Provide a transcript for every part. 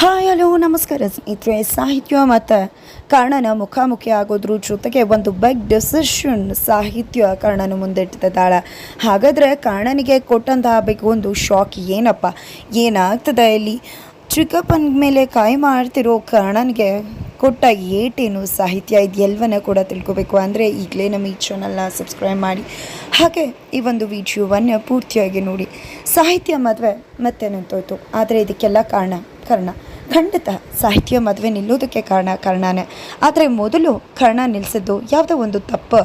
Hi, hello, ನಮಸ್ಕಾರ ಸ್ನೇಹಿತರೆ. ಸಾಹಿತ್ಯ ಮತ್ತು ಕರ್ಣನ ಮುಖಾಮುಖಿ ಆಗೋದ್ರ ಜೊತೆಗೆ ಒಂದು ಬಿಗ್ ಡಿಸಿಷನ್ ಸಾಹಿತ್ಯ ಕರ್ಣನ ಮುಂದಿಟ್ಟಿದ್ದಾಳೆ ಹಾಗಾದರೆ ಕರ್ಣನಿಗೆ ಕೊಟ್ಟಂತಹ ಬೇಕು ಒಂದು ಶಾಕ್ ಏನಪ್ಪ? ಏನಾಗ್ತದೆ ಇಲ್ಲಿ? ಚಿಕ್ಕಪ್ಪನ ಮೇಲೆ ಕಾಯಿ ಮಾಡ್ತಿರೋ ಕರ್ಣನಿಗೆ ಕೊಟ್ಟ ಏಟೇನು ಸಾಹಿತ್ಯ ಇದೆಲ್ಲವನ್ನ ಕೂಡ ತಿಳ್ಕೊಬೇಕು. ಅಂದರೆ ಈಗಲೇ ನಮ್ಮ ಈ ಚಾನಲ್ನ ಸಬ್ಸ್ಕ್ರೈಬ್ ಮಾಡಿ. ಹಾಗೆ ಈ ಒಂದು ವಿಡಿಯೋವನ್ನು ಪೂರ್ತಿಯಾಗಿ ನೋಡಿ. ಸಾಹಿತ್ಯ ಮದುವೆ ಮತ್ತೆ ನಿಂತೋಯ್ತು ಆದರೆ ಇದಕ್ಕೆಲ್ಲ ಕಾರಣ ಕರ್ಣ. ಖಂಡಿತ ಸಾಹಿತ್ಯ ಮದುವೆ ನಿಲ್ಲೋದಕ್ಕೆ ಕಾರಣ ಕರ್ಣನೇ. ಆದರೆ ಮೊದಲು ಕರ್ಣ ನಿಲ್ಲಿಸಿದ್ದು ಯಾವುದೋ ಒಂದು ತಪ್ಪು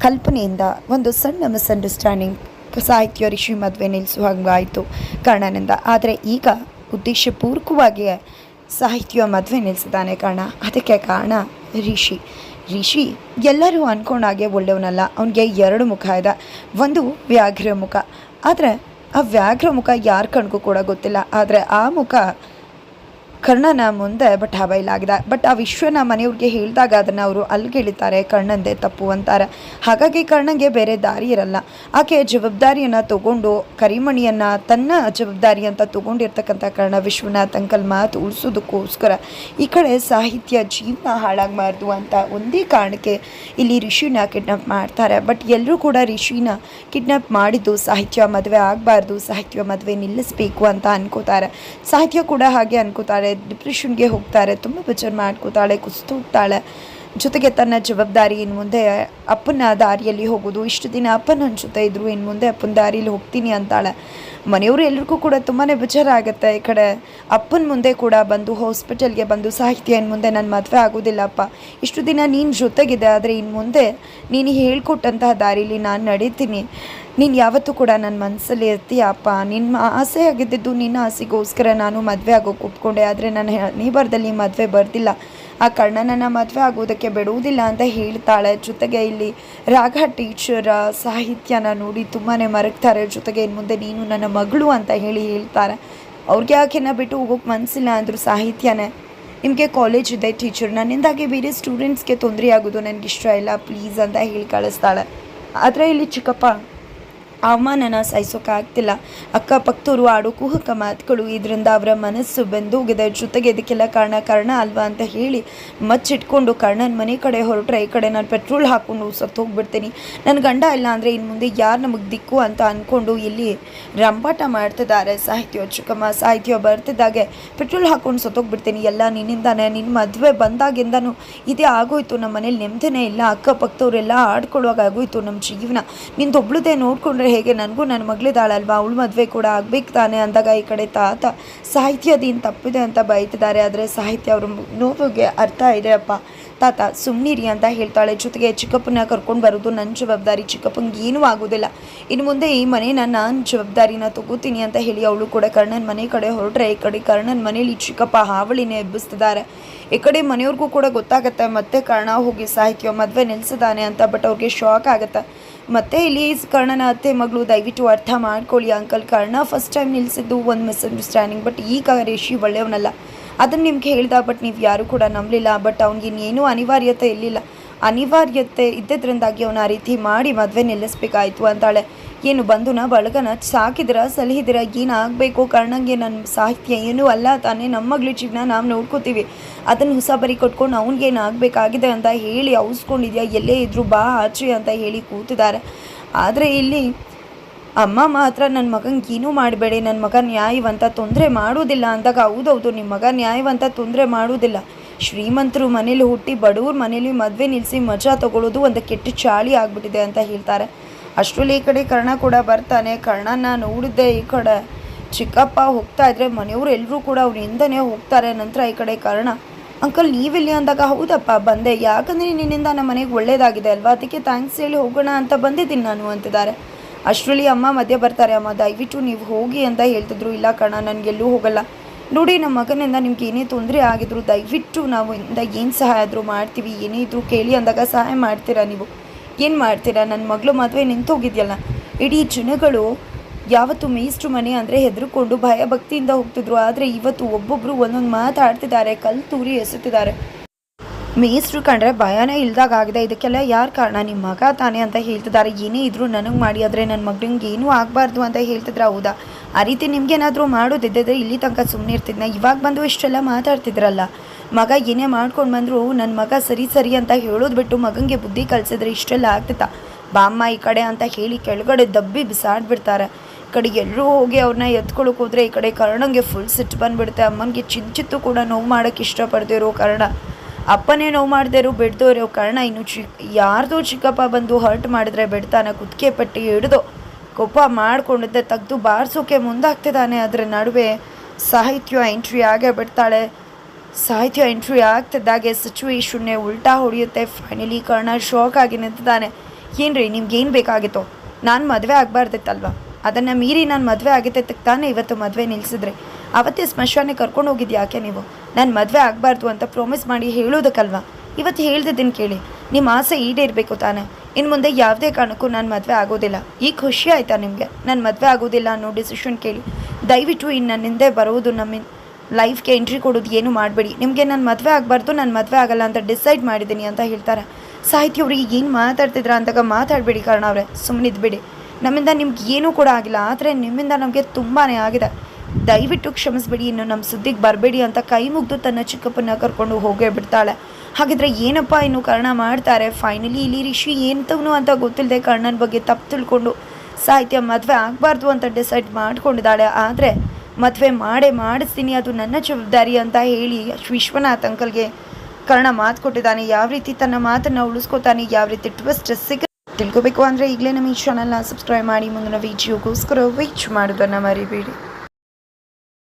ಕಲ್ಪನೆಯಿಂದ, ಒಂದು ಸಣ್ಣ ಮಿಸ್ಅಂಡರ್ಸ್ಟ್ಯಾಂಡಿಂಗ್ ಸಾಹಿತ್ಯ ಋಷಿ ಮದುವೆ ನಿಲ್ಲಿಸುವ ಹಂಗಾಯಿತು ಕರ್ಣನಿಂದ. ಆದರೆ ಈಗ ಉದ್ದೇಶಪೂರ್ವಕವಾಗಿ ಸಾಹಿತ್ಯ ಮದುವೆ ನಿಲ್ಲಿಸಿದ್ದಾನೆ ಕಾರಣ. ಅದಕ್ಕೆ ಕಾರಣ ರಿಷಿ. ರಿಷಿ ಎಲ್ಲರೂ ಅಂದ್ಕೊಂಡಾಗೆ ಒಳ್ಳೆಯವನಲ್ಲ. ಅವನಿಗೆ ಎರಡು ಮುಖ ಇದೆ. ಒಂದು ವ್ಯಾಘ್ರ ಮುಖ. ಆದರೆ ಆ ವ್ಯಾಘ್ರ ಮುಖ ಯಾರ ಕಣ್ಗೂ ಕೂಡ ಗೊತ್ತಿಲ್ಲ. ಆದರೆ ಆ ಮುಖ ಕರ್ಣನ ಮುಂದೆ ಬಟ್ ಹಬೈಲಾಗಿದೆ ಬಟ್ ಆ ವಿಶ್ವನ ಮನೆಯವ್ರಿಗೆ ಹೇಳಿದಾಗ ಅದನ್ನು ಅವರು ಅಲ್ಗೆಳಿತಾರೆ ಕರ್ಣಂದೇ ತಪ್ಪು ಅಂತಾರೆ. ಹಾಗಾಗಿ ಕರ್ಣಂಗೆ ಬೇರೆ ದಾರಿ ಇರಲ್ಲ. ಆಕೆ ಜವಾಬ್ದಾರಿಯನ್ನು ತಗೊಂಡು, ಕರಿಮಣಿಯನ್ನು ತನ್ನ ಜವಾಬ್ದಾರಿ ಅಂತ ತಗೊಂಡಿರ್ತಕ್ಕಂಥ ಕರ್ಣ ವಿಶ್ವನ ಅಂಕಲ್ ಮಾತು ಉಳಿಸೋದಕ್ಕೋಸ್ಕರ ಈ ಕಡೆ ಸಾಹಿತ್ಯ ಜೀವನ ಹಾಳಾಗಬಾರ್ದು ಅಂತ ಒಂದೇ ಕಾರಣಕ್ಕೆ ಇಲ್ಲಿ ಋಷಿನ ಕಿಡ್ನಾಪ್ ಮಾಡ್ತಾರೆ. ಬಟ್ ಎಲ್ಲರೂ ಕೂಡ ಋಷಿನ ಕಿಡ್ನಾಪ್ ಮಾಡಿದ್ದು ಸಾಹಿತ್ಯ ಮದುವೆ ಆಗಬಾರ್ದು, ಸಾಹಿತ್ಯ ಮದುವೆ ನಿಲ್ಲಿಸಬೇಕು ಅಂತ ಅನ್ಕೋತಾರೆ. ಸಾಹಿತ್ಯ ಕೂಡ ಹಾಗೆ ಅನ್ಕೋತಾಳೆ ಡಿಪ್ರೆಷನ್ಗೆ ಹೋಗ್ತಾರೆ. ತುಂಬ ಬೇಜಾರು ಮಾಡ್ಕೋತಾಳೆ, ಕುಸ್ತು ಹೋಗ್ತಾಳೆ. ಜೊತೆಗೆ ತನ್ನ ಜವಾಬ್ದಾರಿ ಇನ್ನು ಮುಂದೆ ಅಪ್ಪನ ದಾರಿಯಲ್ಲಿ ಹೋಗೋದು. ಇಷ್ಟು ದಿನ ಅಪ್ಪ ನನ್ನ ಜೊತೆ ಇದ್ದರು ಇನ್ನು ಮುಂದೆ ಅಪ್ಪನ ದಾರಿಯಲ್ಲಿ ಹೋಗ್ತೀನಿ ಅಂತಾಳೆ. ಮನೆಯವರು ಎಲ್ರಿಗೂ ಕೂಡ ತುಂಬಾ ಬೇಜಾರಾಗುತ್ತೆ. ಈ ಕಡೆ ಅಪ್ಪನ ಮುಂದೆ ಕೂಡ ಬಂದು ಹಾಸ್ಪಿಟಲ್ಗೆ ಬಂದು ಸಾಹಿತ್ಯ ಇನ್ನು ಮುಂದೆ ನನ್ನ ಮದುವೆ ಆಗೋದಿಲ್ಲಪ್ಪ. ಇಷ್ಟು ದಿನ ನೀನು ಜೊತೆಗಿದೆ, ಆದರೆ ಇನ್ನು ಮುಂದೆ ನೀನು ಹೇಳ್ಕೊಟ್ಟಂತಹ ದಾರಿಲಿ ನಾನು ನಡೀತೀನಿ. ನೀನು ಯಾವತ್ತೂ ಕೂಡ ನನ್ನ ಮನಸ್ಸಲ್ಲಿ ಇರ್ತೀಯಪ್ಪ ನಿನ್ನ ಆಸೆ ಆಗಿದ್ದಿದ್ದು ನಿನ್ನ ಆಸೆಗೋಸ್ಕರ ನಾನು ಮದುವೆ ಆಗೋಕೆ ಒಪ್ಕೊಂಡೆ, ಆದರೆ ನನ್ನ ಹಣೆಬರದಲ್ಲಿ ಮದುವೆ ಬರ್ದಿಲ್ಲ. ಆ ಕರ್ಣನನ್ನು ಮದುವೆ ಆಗೋದಕ್ಕೆ ಬಿಡುವುದಿಲ್ಲ ಅಂತ ಹೇಳ್ತಾಳೆ. ಜೊತೆಗೆ ಇಲ್ಲಿ ರಾಘ ಟೀಚರ್ ಸಾಹಿತ್ಯನ ನೋಡಿ ತುಂಬಾ ಮರಗ್ತಾರೆ. ಜೊತೆಗೆ ಇನ್ನು ಮುಂದೆ ನೀನು ನನ್ನ ಮಗಳು ಅಂತ ಹೇಳಿ ಹೇಳ್ತಾರೆ. ಅವ್ರಿಗೆ ಆಕೆನ ಬಿಟ್ಟು ಹೋಗೋಕೆ ಮನಸ್ಸಿಲ್ಲ ಅಂದರು ಸಾಹಿತ್ಯನೇ. ನಿಮಗೆ ಕಾಲೇಜ್ ಇದೆ ಟೀಚರ್ ನನ್ನಿಂದಾಗಿ ಬೇರೆ ಸ್ಟೂಡೆಂಟ್ಸ್ಗೆ ತೊಂದರೆ ಆಗೋದು ನನಗೆ ಇಷ್ಟ ಇಲ್ಲ ಪ್ಲೀಸ್ ಅಂತ ಹೇಳಿ ಕಳಿಸ್ತಾಳೆ. ಆದರೆ ಇಲ್ಲಿ ಚಿಕ್ಕಪ್ಪ ಅವಮಾನನ ಸಹಿಸೋಕ್ಕಾಗ್ತಿಲ್ಲ ಅಕ್ಕಪಕ್ಕದವರು ಆಡೋ ಕುಹಕ ಮಾತುಗಳು ಇದರಿಂದ ಅವರ ಮನಸ್ಸು ಬೆಂದೋಗಿದೆ. ಜೊತೆಗೆ ಇದಕ್ಕೆಲ್ಲ ಕಾರಣ ಕಾರಣ ಅಲ್ವಾ ಅಂತ ಹೇಳಿ ಮಚ್ಚಿಟ್ಕೊಂಡು ಕರ್ಣನ ಮನೆ ಕಡೆ ಹೊರಟ್ರೆ ಈ ಕಡೆ ನಾನು ಪೆಟ್ರೋಲ್ ಹಾಕ್ಕೊಂಡು ಸತ್ತು ಹೋಗ್ಬಿಡ್ತೀನಿ. ನನ್ನ ಗಂಡ ಇಲ್ಲ ಅಂದರೆ ಇನ್ನು ಮುಂದೆ ಯಾರು ನಮಗೆ ದಿಕ್ಕು ಅಂತ ಅಂದ್ಕೊಂಡು ಇಲ್ಲಿ ರಂಪಾಟ ಮಾಡ್ತಿದ್ದಾರೆ. ಸಾಹಿತ್ಯ ಚಿಕ್ಕಮ್ಮ ಸಾಹಿತ್ಯ ಬರ್ತಿದ್ದಾಗೆ ಪೆಟ್ರೋಲ್ ಹಾಕ್ಕೊಂಡು ಸತ್ತೋಗ್ಬಿಡ್ತೀನಿ ಎಲ್ಲ ನಿನ್ನಿಂದಾನೆ ನಿನ್ನ ಮದುವೆ ಬಂದಾಗಿಂದನು ಇದೇ ಆಗೋಯ್ತು. ನಮ್ಮ ಮನೇಲಿ ನೆಮ್ಮದಿನೇ ಇಲ್ಲ. ಅಕ್ಕಪಕ್ಕದವರೆಲ್ಲ ಆಡ್ಕೊಳ್ಳುವಾಗ ಆಗೋಯ್ತು ನಮ್ಮ ಜೀವನ. ನಿಂದೊಬ್ಳದೇ ನೋಡ್ಕೊಂಡ್ರೆ ಹೇಗೆ ನನಗೂ ನನ್ನ ಮಗಳಿದ್ದಾಳಲ್ವಾ? ಅವಳು ಮದುವೆ ಕೂಡ ಆಗ್ಬೇಕು ತಾನೆ ಅಂದಾಗ ಈ ಕಡೆ ತಾತ ಸಾಹಿತ್ಯದಿಂದ ತಪ್ಪಿದೆ ಅಂತ ಬೈತಿದ್ದಾರೆ. ಆದರೆ ಸಾಹಿತ್ಯ ಅವ್ರ ನೋವಿಗೆ ಅರ್ಥ ಇದೆ ಅಪ್ಪ. ತಾತ ಸುಮ್ಮನಿರಿ ಅಂತ ಹೇಳ್ತಾಳೆ. ಜೊತೆಗೆ ಚಿಕ್ಕಪ್ಪನ ಕರ್ಕೊಂಡು ಬರೋದು ನನ್ನ ಜವಾಬ್ದಾರಿ. ಚಿಕ್ಕಪ್ಪನಿಗೆ ಏನೂ ಆಗೋದಿಲ್ಲ. ಇನ್ನು ಮುಂದೆ ಈ ಮನೇನ ನಾನು ಜವಾಬ್ದಾರಿನ ತಗೋತೀನಿ ಅಂತ ಹೇಳಿ ಅವಳು ಕೂಡ ಕರ್ಣನ ಮನೆ ಕಡೆ ಹೊರಟ್ರೆ, ಈ ಕಡೆ ಕರ್ಣನ ಮನೇಲಿ ಚಿಕ್ಕಪ್ಪ ಹಾವಳಿನೇ ಎಬ್ಬಿಸ್ತಿದ್ದಾರೆ ಈ ಕಡೆ ಮನೆಯವ್ರಿಗೂ ಕೂಡ ಗೊತ್ತಾಗುತ್ತೆ. ಮತ್ತೆ ಕರ್ಣ ಹೋಗಿ ಸಾಹಿತ್ಯ ಮದುವೆ ನಿಲ್ಸಿದಾನೆ ಅಂತ, ಬಟ್ ಅವ್ರಿಗೆ ಶಾಕ್ ಆಗುತ್ತೆ. ಮತ್ತೆ ಇಲ್ಲಿ ಕರ್ಣನ ಅತ್ತೆ ಮಗಳು ದಯವಿಟ್ಟು ಅರ್ಥ ಮಾಡ್ಕೊಳ್ಳಿ ಅಂಕಲ್. ಕರ್ಣ ಫಸ್ಟ್ ಟೈಮ್ ನಿಲ್ಲಿಸಿದ್ದು ಒಂದು ಮಿಸ್ಅಂಡರ್ಸ್ಟ್ಯಾಂಡಿಂಗ್ ಬಟ್ ಈಗ ರೇಷಿ ಒಳ್ಳೆಯವನಲ್ಲ. ಅದನ್ನು ನಿಮ್ಗೆ ಹೇಳ್ದ ಬಟ್ ನೀವು ಯಾರೂ ಕೂಡ ನಂಬಲಿಲ್ಲ. ಬಟ್ ಅವ್ನಿಗೆ ಇನ್ನೇನೂ ಅನಿವಾರ್ಯತೆ ಇರಲಿಲ್ಲ. ಅನಿವಾರ್ಯತೆ ಇದ್ದದ್ರಿಂದಾಗಿ ಅವನು ಆ ರೀತಿ ಮಾಡಿ ಮದುವೆ ನಿಲ್ಲಿಸ್ಬೇಕಾಯ್ತು ಅಂತಾಳೆ. ಏನು ಬಂದುನ ಬಳಗನ ಸಾಕಿದಿರ ಸಲಹಿದಿರ ಏನಾಗಬೇಕು? ಕಾರಣಂಗೆ ನನ್ನ ಸಾಹಿತ್ಯ ಏನೂ ಅಲ್ಲ ತಾನೇ. ನಮ್ಮ ಮಗಳ ಜೀವನ ನಾವು ನೋಡ್ಕೋತೀವಿ. ಅದನ್ನು ಹೊಸ ಬರಿ ಕೊಟ್ಕೊಂಡು ಅವ್ನಿಗೇನು ಆಗಬೇಕಾಗಿದೆ ಅಂತ ಹೇಳಿ ಔಸ್ಕೊಂಡಿದ್ಯಾ? ಎಲ್ಲೇ ಇದ್ರು ಬಾ, ಆಚೆ ಅಂತ ಹೇಳಿ ಕೂತಿದ್ದಾರೆ. ಆದರೆ ಇಲ್ಲಿ ಅಮ್ಮ ಮಾತ್ರ ನನ್ನ ಮಗನ ಏನೂ ಮಾಡಬೇಡಿ ನನ್ನ ಮಗ ನ್ಯಾಯವಂತ ತೊಂದರೆ ಮಾಡೋದಿಲ್ಲ ಅಂದಾಗ ಹೌದೌದು ನಿಮ್ಮ ಮಗ ನ್ಯಾಯವಂತ ತೊಂದರೆ ಮಾಡೋದಿಲ್ಲ ಶ್ರೀಮಂತರು ಮನೇಲಿ ಹುಟ್ಟಿ ಬಡವ್ರ ಮನೇಲಿ ಮದುವೆ ನಿಲ್ಲಿಸಿ ಮಜಾ ತಗೊಳ್ಳೋದು ಒಂದು ಕೆಟ್ಟ ಚಾಳಿ ಆಗಿಬಿಟ್ಟಿದೆ ಅಂತ ಹೇಳ್ತಾರೆ. ಅಷ್ಟರಲ್ಲಿ ಈ ಕಡೆ ಕರ್ಣ ಕೂಡ ಬರ್ತಾನೆ, ಕರ್ಣನ ನೋಡಿದ್ದೆ ಈ ಕಡೆ. ಚಿಕ್ಕಪ್ಪ ಹೋಗ್ತಾ ಇದ್ರೆ ಮನೆಯವರು ಎಲ್ಲರೂ ಕೂಡ ಅವ್ರ ಹಿಂದನೇ ಹೋಗ್ತಾರೆ, ನಂತರ ಈ ಕಡೆ ಕರ್ಣ. ಅಂಕಲ್, ನೀವಿಲ್ಲಿ ಅಂದಾಗ ಹೌದಪ್ಪ, ಬಂದೆ. ಯಾಕಂದರೆ ನಿನ್ನಿಂದ ನಮ್ಮ ಮನೆಗೆ ಒಳ್ಳೇದಾಗಿದೆ ಅಲ್ವಾ? ಅದಕ್ಕೆ ಥ್ಯಾಂಕ್ಸ್ ಹೇಳಿ ಹೋಗೋಣ ಅಂತ ಬಂದಿದ್ದೀನಿ ನಾನು ಅಂತಿದ್ದಾರೆ. ಅಷ್ಟರಲ್ಲಿ ಅಮ್ಮ ಮಧ್ಯೆ ಬರ್ತಾರೆ, ಅಮ್ಮ, ದಯವಿಟ್ಟು ನೀವು ಹೋಗಿ ಅಂತ ಹೇಳ್ತಿದ್ರು. ಇಲ್ಲ ಕಣ, ನನಗೆಲ್ಲೂ ಹೋಗಲ್ಲ. ನೋಡಿ, ನಮ್ಮ ಮಗನಿಂದ ನಿಮ್ಗೆ ಏನೇ ತೊಂದರೆ ಆಗಿದ್ರು, ದಯವಿಟ್ಟು ನಾವು ಇಂದ ಏನು ಸಹಾಯ ಆದರೂ ಮಾಡ್ತೀವಿ. ಏನೇ ಇದ್ರೂ ಕೇಳಿ ಅಂದಾಗ ಸಹಾಯ ಮಾಡ್ತೀರಾ ನೀವು? ಏನು ಮಾಡ್ತೀರಾ? ನನ್ನ ಮಗಳು ಮದುವೆ ನಿಂತೋಗಿದೆಯಲ್ಲ ಇಡೀ ಜನಗಳು ಯಾವತ್ತು ಮೇಸ್ಟ್ರು ಮನೆ ಅಂದರೆ ಹೆದರ್ಕೊಂಡು ಭಯ ಭಕ್ತಿಯಿಂದ ಹೋಗ್ತಿದ್ರು. ಆದರೆ ಇವತ್ತು ಒಬ್ಬೊಬ್ಬರು ಒಂದೊಂದು ಮಾತಾಡ್ತಿದ್ದಾರೆ ಕಲ್ ತೂರಿ ಎಸುತ್ತಿದ್ದಾರೆ ಮೇಸ್ಟ್ರು ಕಂಡ್ರೆ ಭಯನೇ ಇಲ್ದಾಗ ಆಗಿದೆ ಇದಕ್ಕೆಲ್ಲ ಯಾರು ಕಾರಣ? ನಿಮ್ಮ ಮಗ ತಾನೇ ಅಂತ ಹೇಳ್ತಿದ್ದಾರೆ ಏನೇ ಇದ್ರು ನನಗೆ ಮಾಡಿ, ಆದರೆ ನನ್ನ ಮಗನಿಗೆ ಏನೂ ಆಗಬಾರ್ದು ಅಂತ ಹೇಳ್ತಿದ್ರೆ? ಹೌದಾ? ಆ ರೀತಿ ನಿಮ್ಗೇನಾದರೂ ಮಾಡೋದಿದ್ದರೆ ಇಲ್ಲಿ ತನಕ ಸುಮ್ಮನೆ ಇರ್ತಿದ್ನ? ಇವಾಗ ಬಂದು ಇಷ್ಟೆಲ್ಲ ಮಾತಾಡ್ತಿದ್ರಲ್ಲ? ಮಗ ಏನೇ ಮಾಡ್ಕೊಂಡು ಬಂದರೂ ನನ್ನ ಮಗ ಸರಿ ಸರಿ ಅಂತ ಹೇಳೋದು ಬಿಟ್ಟು ಮಗನಿಗೆ ಬುದ್ಧಿ ಕಲಿಸಿದ್ರೆ ಇಷ್ಟೆಲ್ಲ ಆಗ್ತಿತ್ತಾ? ಬಾಮ್ಮ ಈ ಕಡೆ ಅಂತ ಹೇಳಿ ಕೆಳಗಡೆ ದಬ್ಬಿ ಬಿಸಾಡ್ಬಿಡ್ತಾರೆ. ಕಡೆ ಎಲ್ಲರೂ ಹೋಗಿ ಅವ್ರನ್ನ ಎತ್ಕೊಳಕ್ಕೆ ಹೋದರೆ ಈ ಕಡೆ ಕರ್ಣಂಗೆ ಫುಲ್ ಸಿಟ್ಟು ಬಂದ್ಬಿಡುತ್ತೆ. ಅಮ್ಮನಿಗೆ ಚಿಂಚಿತ್ತು ಕೂಡ ನೋವು ಮಾಡೋಕ್ಕೆ ಇಷ್ಟಪಡ್ತಿರೋ ಕರ್ಣ. ಅಪ್ಪನೇ ನೋವು ಮಾಡದೇ ಇರೋ ಇರೋ ಕಾರಣ ಇನ್ನು ಚಿ, ಯಾರ್ದೋ ಚಿಕ್ಕಪ್ಪ ಬಂದು ಹರ್ಟ್ ಮಾಡಿದ್ರೆ ಬಿಡ್ತಾನೆ ಕುತ್ತಿಗೆ ಪಟ್ಟಿ ಹಿಡಿದು ಕೋಪ ಮಾಡಿಕೊಂಡಿದ್ದೆ, ತೆಗೆದು ಬಾರಿಸೋಕೆ ಮುಂದಾಗ್ತಿದ್ದಾನೆ. ಅದರ ನಡುವೆ ಸಾಹಿತ್ಯ ಎಂಟ್ರಿ ಆಗೇ ಬಿಡ್ತಾಳೆ. ಸಾಹಿತ್ಯ ಎಂಟ್ರಿ ಆಗ್ತಿದ್ದಾಗೆ ಸಿಚುವೇಶನ್ನೇ ಉಲ್ಟಾ ಹೊಡೆಯುತ್ತೆ. ಫೈನಲಿ ಕರ್ಣ ಶಾಕ್ ಆಗಿ ನಿಂತಿದ್ದಾನೆ. ಏನ್ರಿ ಏನು ಬೇಕಾಗಿತ್ತು? ನಾನು ಮದುವೆ ಆಗಬಾರ್ದಿತ್ತಲ್ವ? ಅದನ್ನು ಮೀರಿ ನಾನು ಮದುವೆ ಆಗಿದ್ದೆ ತಾನೇ ಇವತ್ತು ಮದುವೆ ನಿಲ್ಲಿಸಿದ್ರೆ ಅವತ್ತೇ ಸ್ಮಶಾನೆ ಕರ್ಕೊಂಡು ಹೋಗಿದ್ದು ಯಾಕೆ ನೀವು? ನಾನು ಮದುವೆ ಆಗಬಾರ್ದು ಅಂತ ಪ್ರಾಮಿಸ್ ಮಾಡಿ ಹೇಳೋದಕ್ಕಲ್ವಾ? ಇವತ್ತು ಹೇಳ್ದಿದ್ದೀನಿ ಕೇಳಿ. ನಿಮ್ಮ ಆಸೆ ಈಡೇರಬೇಕು ತಾನೆ. ಇನ್ನು ಮುಂದೆ ಯಾವುದೇ ಕಾರಣಕ್ಕೂ ನಾನು ಮದುವೆ ಆಗೋದಿಲ್ಲ. ಈಗ ಖುಷಿ ಆಯಿತಾ ನಿಮಗೆ? ನಾನು ಮದುವೆ ಆಗೋದಿಲ್ಲ ಅನ್ನೋ ಡಿಸಿಷನ್ ಕೇಳಿ. ದಯವಿಟ್ಟು ಇನ್ನು ನನ್ನ ಹಿಂದೆ ಬರೋದು ನಮ್ಮ ಲೈಫ್ಗೆ ಎಂಟ್ರಿ ಕೊಡೋದು ಏನು ಮಾಡಬೇಡಿ. ನಿಮಗೆ ನಾನು ಮದುವೆ ಆಗಬಾರ್ದು, ನಾನು ಮದುವೆ ಆಗಲ್ಲ ಅಂತ ಡಿಸೈಡ್ ಮಾಡಿದ್ದೀನಿ ಅಂತ ಹೇಳ್ತಾರೆ. ಸಾಹಿತ್ಯ ಅವ್ರಿಗೆ ಏನು ಮಾತಾಡ್ತಿದ್ರ ಅಂತಾಗ ಮಾತಾಡಬೇಡಿ ಕಾರಣ ಅವರೇ. ಸುಮ್ಮನಿದ್ಬಿಡಿ ನಮ್ಮಿಂದ ನಿಮ್ಗೆ ಏನೂ ಕೂಡ ಆಗಿಲ್ಲ, ಆದರೆ ನಿಮ್ಮಿಂದ ನಮಗೆ ತುಂಬಾ ಆಗಿದೆ. ದಯವಿಟ್ಟು ಕ್ಷಮಿಸ್ಬೇಡಿ, ಇನ್ನು ನಮ್ಮ ಸುದ್ದಿಗೆ ಬರಬೇಡಿ ಅಂತ ಕೈ ಮುಗ್ದು ತನ್ನ ಚಿಕ್ಕಪ್ಪನ ಕರ್ಕೊಂಡು ಹೋಗೇ ಬಿಡ್ತಾಳೆ. ಹಾಗಿದ್ರೆ ಏನಪ್ಪ ಇನ್ನು ಕರ್ಣ ಮಾಡ್ತಾರೆ? ಫೈನಲಿ ಇಲ್ಲಿ ರಿಷಿ ಎಂತವನು ಅಂತ ಗೊತ್ತಿಲ್ಲದೆ ಕರ್ಣನ ಬಗ್ಗೆ ತಪ್ಪು ತಿಳ್ಕೊಂಡು ಸಾಹಿತ್ಯ ಮದುವೆ ಆಗಬಾರ್ದು ಅಂತ ಡಿಸೈಡ್ ಮಾಡ್ಕೊಂಡಿದ್ದಾಳೆ. ಆದರೆ ಮದುವೆ ಮಾಡೇ ಮಾಡಿಸ್ತೀನಿ, ಅದು ನನ್ನ ಜವಾಬ್ದಾರಿ ಅಂತ ಹೇಳಿ ವಿಶ್ವನಾಥ್ ಅಂಕಲ್ಗೆ ಕರ್ಣ ಮಾತು ಕೊಟ್ಟಿದ್ದಾನೆ. ಯಾವ ರೀತಿ ತನ್ನ ಮಾತನ್ನು ಉಳಿಸ್ಕೊತಾನೆ, ಯಾವ ರೀತಿ ಟ್ವಿಸ್ಟ್ ಸಿಗ, ತಿಳ್ಕೋಬೇಕು ಅಂದರೆ ಈಗಲೇ ನಮ್ಮ ಈ ಚಾನಲ್ನ ಸಬ್ಸ್ಕ್ರೈಬ್ ಮಾಡಿ, ಮುಂದಿನ ವಿಡಿಯೋಗೋಸ್ಕರ ವೀಚ್ ಮಾಡೋದನ್ನು ಮರಿಬೇಡಿ.